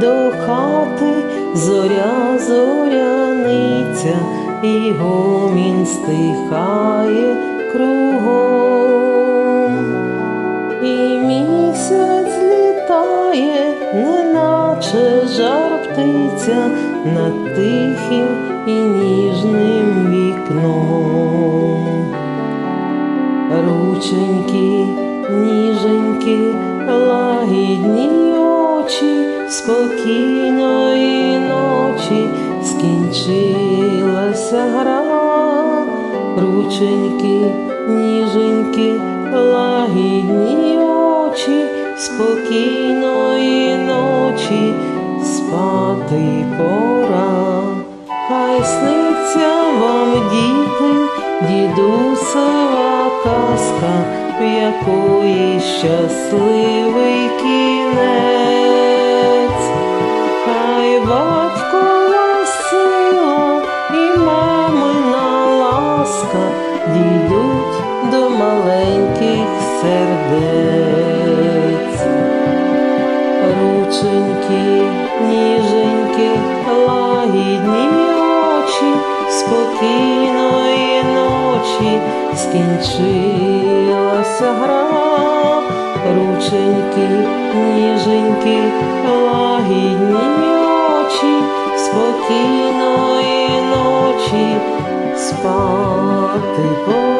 до хати зоря зоряниця, і гомін стихає кругом, і місяць літає, неначе жар птиця над тихим і ніжним вікном. Рученьки, спокійної ночі скінчилася гра, рученьки, ніженьки, лагідні очі, спокійної ночі спати пора. Хай сниться вам, діти, дідусева казка, в якої щасливий батькова сила і мамина ласка дійдуть до маленьких сердець. Рученьки, ніженьки, лагідні очі, спокійної ночі скінчилася гра. Рученьки, ніженьки, лагідні спокійної ночі спати.